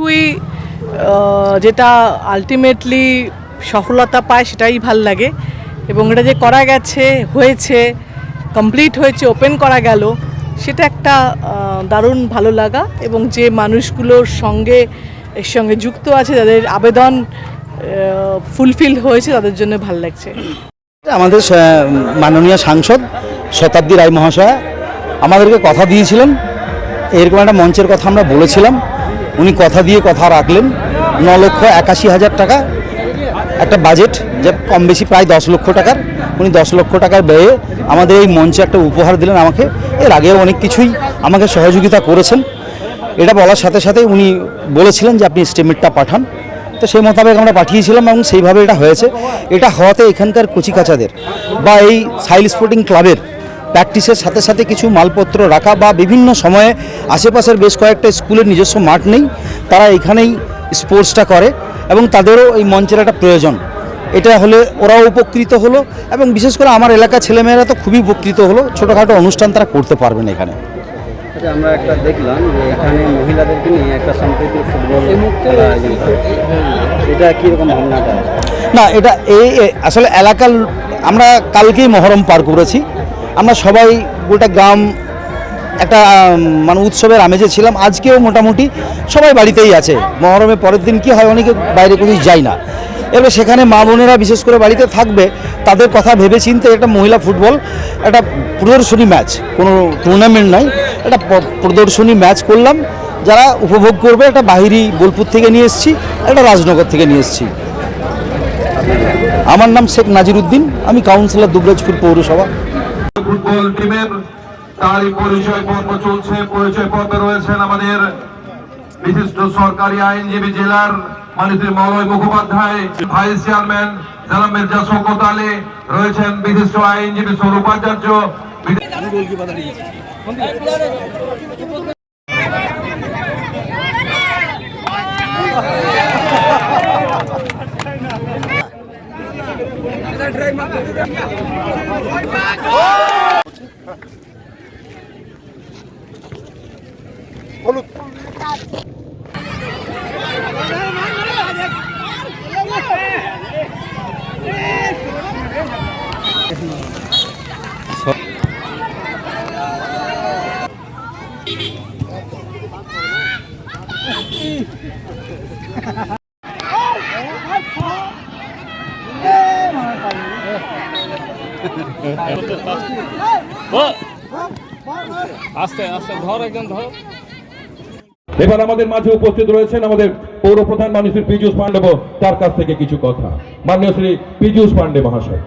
কিছুই যেটা আলটিমেটলি সফলতা পায় সেটাই ভালো লাগে। এবং এটা যে করা গেছে, হয়েছে কমপ্লিট হয়েছে ওপেন করা গেল, সেটা একটা দারুণ ভালো লাগা। এবং যে মানুষগুলোর সঙ্গে, এর সঙ্গে যুক্ত আছে তাদের আবেদন ফুলফিল হয়েছে, তাদের জন্য ভালো লাগছে। আমাদের মাননীয় সাংসদ শতাব্দী রায় মহাশয়া আমাদেরকে কথা দিয়েছিলেন। এরকম একটা মঞ্চের কথা আমরা বলেছিলাম। উনি কথা দিয়ে কথা রাখলেন। ন লক্ষ একাশি হাজার টাকা একটা বাজেট যে কম বেশি প্রায় দশ লক্ষ টাকার। উনি দশ লক্ষ টাকার ব্যয়ে আমাদের এই মঞ্চে একটা উপহার দিলেন আমাকে। এর আগেও অনেক কিছুই আমাকে সহযোগিতা করেছেন। এটা বলার সাথে সাথে উনি বলেছিলেন যে আপনি স্টেটমেন্টটা পাঠান। তো সেই মোতাবেক আমরা পাঠিয়েছিলাম এবং সেইভাবে এটা হয়েছে। এটা হওয়াতে এখানকার কচিকাচাদের বা এই সাইল স্পোর্টিং ক্লাবের প্র্যাকটিসের সাথে সাথে কিছু মালপত্র রাখা বা বিভিন্ন সময়ে আশেপাশের বেশ কয়েকটা স্কুলের নিজস্ব মাঠ নেই। তারা এখানেই স্পোর্টসটা করে এবং তাদেরও এই মঞ্চের একটা প্রয়োজন। এটা হলে ওরাও উপকৃত হলো এবং বিশেষ করে আমার এলাকার ছেলেমেয়েরা তো খুবই উপকৃত হলো। ছোটোখাটো অনুষ্ঠান তারা করতে পারবেন এখানে। আচ্ছা আমরা একটা দেখলাম যে এখানে মহিলাদেরকে নিয়ে একটা ফুটবল। এটা কীরকম ভাবনাটা না এটা এই আসলে এলাকার আমরা কালকেই মহরম পার করেছি। আমরা সবাই গোটা গ্রাম একটা মানে উৎসবের আমেজে ছিলাম। আজকেও মোটামুটি সবাই বাড়িতেই আছে। মহরমের পরের দিন কি হয় অনেকে বাইরে কোথাও যায় না। এবার সেখানে মা বোনেরা বিশেষ করে বাড়িতে থাকবে, তাদের কথা ভেবে চিনতে একটা মহিলা ফুটবল, একটা প্রদর্শনী ম্যাচ, কোনো টুর্নামেন্ট নয় একটা প্রদর্শনী ম্যাচ করলাম। যারা উপভোগ করবে, একটা বাহিরি বোলপুর থেকে নিয়ে এসেছি, একটা রাজনগর থেকে নিয়ে এসেছি। আমার নাম শেখ নাজির উদ্দিন, আমি কাউন্সিলর দুবরাজপুর পৌরসভা। ফুটবল টিমের তারই পরিচয় পর্ব চলছে, পরিচয় পর্বে রয়েছেন আমাদের বিশিষ্ট সরকারি আইনজীবী জেলার মানিশ্রী মলয় মুখোপাধ্যায়, ভাইস চেয়ারম্যান জেলা মির্জা শওকত আলী রয়েছেন বিশিষ্ট আইনজীবী স্বরূপ আচার্য আস্তে আস্তে ধর একদম ধর এবার আমাদের মাঝে উপস্থিত রয়েছেন আমাদের পৌর প্রধান মাননীয় শ্রী পীযুষ পাণ্ডব, তার কাছ থেকে কিছু কথা। মাননীয় শ্রী পীযুষ পাণ্ডে মহাশয়।